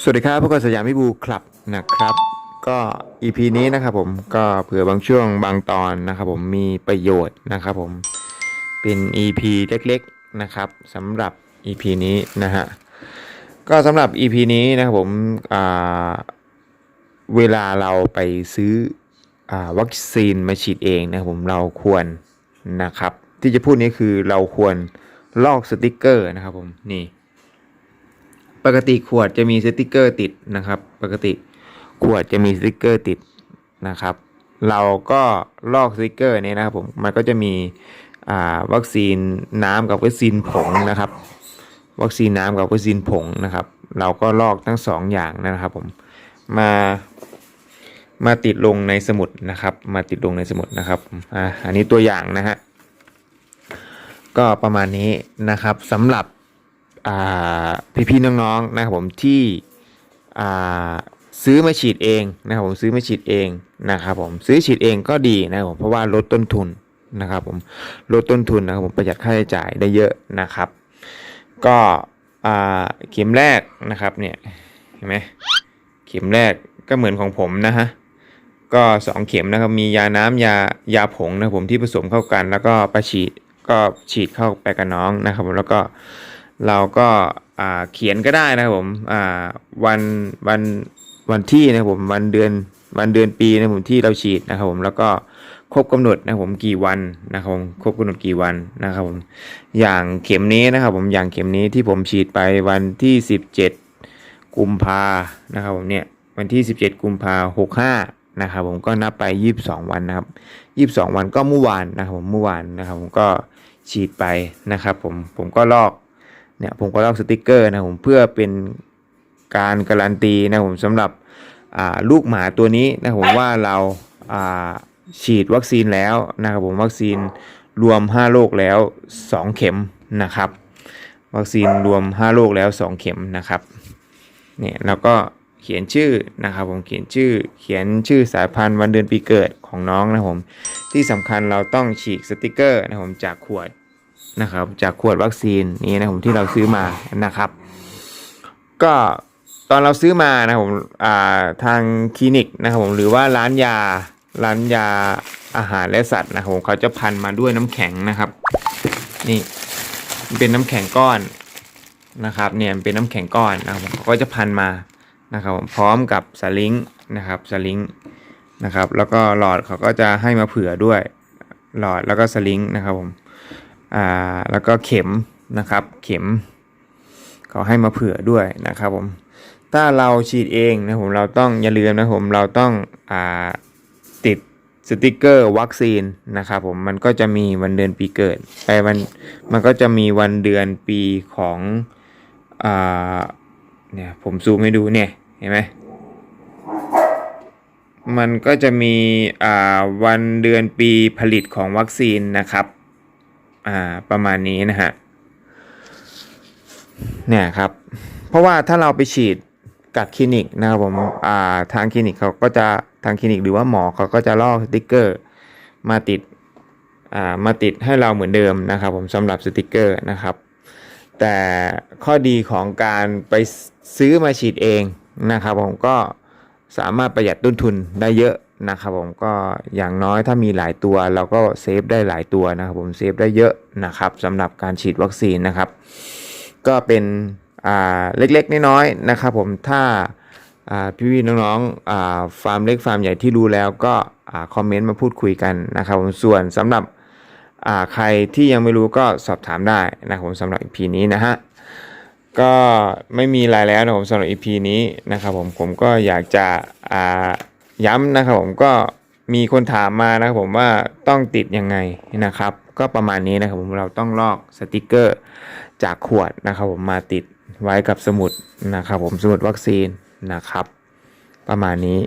สวัสดีครับพวกเราสยามพิบูคลับนะครับ ก็ EP นี้นะครับผมก็เผื่อบางช่วงบางตอนนะครับผมมีประโยชน์นะครับผมเป็น EP เล็กๆนะครับสำหรับ EP นี้นะฮะก็สำหรับ EP นี้นะครับผมเวลาเราไปซื้ออวัคซีนมาฉีดเองนะครับผมเราควรนะครับ ที่จะพูดนี้คือเราควรลอกสติกเกอร์นะครับผมนี่ ปกติขวดจะมีสติกเกอร์ติดนะครับ ปกติขวดจะมีสติกเกอร์ติดนะครับ เราก็ลอกสติกเกอร์นี้นะครับผมมันก็จะมีวัคซีนน้ำกับวัคซีนผงนะครับ วัคซีนน้ำกับวัคซีนผงนะครับ เราก็ลอกทั้งสองอย่างนะครับผมมามาติดลงในสมุดนะครับ มาติดลงในสมุดนะครับอ่าอันนี้ตัวอย่างนะฮะก็ประมาณนี้นะครับสำหรับ พี่ๆน้องๆนะครับผมที่ซื้อมาฉีดเองนะครับผมซื้อมาฉีดเองนะครับผมซื้อฉีดเองก็ดีนะครับผมเพราะว่าลดต้นทุนนะครับผมลดต้นทุนนะครับผมประหยัดค่าใช้จ่ายได้เยอะนะครับ ก็เข็มแรกนะครับเนี่ยเห็นไหมเข็มแรกก็เหมือนของผมนะฮะก็สองเข็มนะครับมียาน้ำยายาผงนะครับผมที่ผสมเข้ากัน แล้วก็ไปฉีดก็ฉีดเข้าไปกับน้องนะครับผมแล้วก็ เราก็เขียนก็ได้นะครับผมวันวันวันที่นะครับผมวันเดือนวันเดือนปีนะครับผมที่เราฉีดนะครับผมแล้วก็ครบกำหนดนะครับผมกี่วันนะครับผมครบกำหนดกี่วันนะครับผมอย่างเข็มนี้นะครับผมอย่างเข็มนี้ที่ผมฉีดไปวันที่ 17 กุมภานะครับผมเนี่ยวันที่ 17 กุมภาหกห้านะครับผมก็นับไป 22 วันนะครับ 22 วันก็เมื่อวานนะครับผมเมื่อวานนะครับผมก็ฉีดไปนะครับผมผมก็ลอก เนี่ยผมก็ลอกสติกเกอร์นะผมเพื่อเป็นการการันตีนะผมสำหรับอ่าลูกหมาตัวนี้นะผมว่าเราอ่าฉีดวัคซีนแล้วนะครับผมวัคซีนรวม 5 โรคแล้ว 2 เข็มนะครับ วัคซีนรวม 5 โรคแล้ว 2 เข็มนะครับเนี่ยแล้วก็เขียนชื่อนะครับผมเขียนชื่อเขียนชื่อสายพันธุ์วันเดือนปีเกิดของน้องนะผมที่สำคัญเราต้องฉีกสติกเกอร์นะผมจากขวด นะครับ จากขวดวัคซีนนี้นะผมที่เราซื้อมานะครับ ก็ตอนเราซื้อมานะผมาทางคลินิกนะครับผมหรือว่าร้านยาร้านยาอาหารและสัตว์นะครับผมเขาจะพันมาด้วยน้ำแข็งนะครับ นี่เป็นน้ำแข็งก้อนนะครับ เนี่ยเป็นน้ำแข็งก้อนนะครับเขาก็จะพันมานะครับผมพร้อมกับสลิงนะครับสลิงนะครับ แล้วก็หลอดเขาก็จะให้มาเผื่อด้วย หลอดแล้วก็สลิงนะครับผม อ่าแล้วก็เข็มนะครับ เข็มเขาให้มาเผื่อด้วยนะครับผมถ้าเราฉีดเองนะผมเราต้องอย่าลืมนะผมเราต้องอ่าติดสติกเกอร์วัคซีนนะครับผมมันก็จะมีวันเดือนปีเกิดไปมันมันก็จะมีวันเดือนปีของอ่าเนี่ยผมซูมให้ดูเนี่ยเห็นไหมมันก็จะมีอ่าวันเดือนปีผลิตของวัคซีนนะครับ อ่าประมาณนี้นะฮะเนี่ยครับ เพราะว่าถ้าเราไปฉีดกับคลินิกนะครับผมอ่าทางคลินิกเขาก็จะทางคลินิกหรือว่าหมอเขาก็จะลอกสติกเกอร์มาติดอ่ามาติดให้เราเหมือนเดิมนะครับ ผมสำหรับสติกเกอร์นะครับ แต่ข้อดีของการไปซื้อมาฉีดเองนะครับ ผมก็สามารถประหยัดต้นทุนได้เยอะ นะครับผมก็อย่างน้อยถ้ามีหลายตัวเราก็เซฟได้หลายตัวนะครับผมเซฟได้เยอะนะครับสำหรับการฉีดวัคซีนนะครับ ก็เป็นเล็กๆน้อยๆนะครับผมถ้าพี่ๆน้องๆฟาร์มเล็กฟาร์มใหญ่ที่รู้แล้วก็คอมเมนต์มาพูดคุยกันนะครับผมส่วนสำหรับใครที่ยังไม่รู้ก็สอบถามได้นะครับผมสำหรับ EP นี้นะฮะก็ไม่มีอะไรแล้วนะผมสำหรับ EP นี้นะครับผมผมก็อยากจะ ย้ำนะครับผมก็มีคนถามมานะครับผมว่าต้องติดยังไงนะครับ ก็ประมาณนี้นะครับผมเราต้องลอกสติกเกอร์จากขวดนะครับผมมาติดไว้กับสมุดนะครับผมสมุดวัคซีนนะครับ ประมาณนี้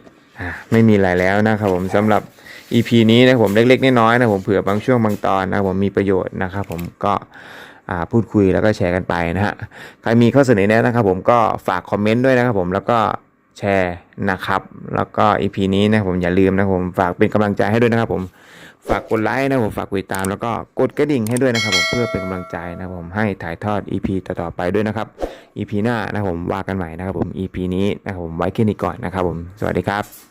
ไม่มีอะไรแล้วนะครับผมสำหรับ EP นี้นะผมเล็กๆน้อยๆนะผมเผื่อบางช่วงบางตอนนะผมมีประโยชน์นะครับผมก็พูดคุยแล้วก็แชร์กันไปนะฮะใครมีข้อเสนอแนะนะครับผมก็ฝากคอมเมนต์ด้วยนะครับผมแล้วก็ แชร์นะครับ แล้วก็ EP นี้นะผมอย่าลืมนะผมฝากเป็นกำลังใจให้ด้วยนะครับผมฝากกดไลค์นะผมฝากกดติดตามแล้วก็กดกระดิ่งให้ด้วยนะครับผมเพื่อเป็นกำลังใจนะผมให้ถ่ายทอด EP ต่อๆไปด้วยนะครับ EP หน้านะผมว่ากันใหม่นะครับผม EP นี้นะครับผมไว้แค่นี้ก่อนนะครับผมสวัสดีครับ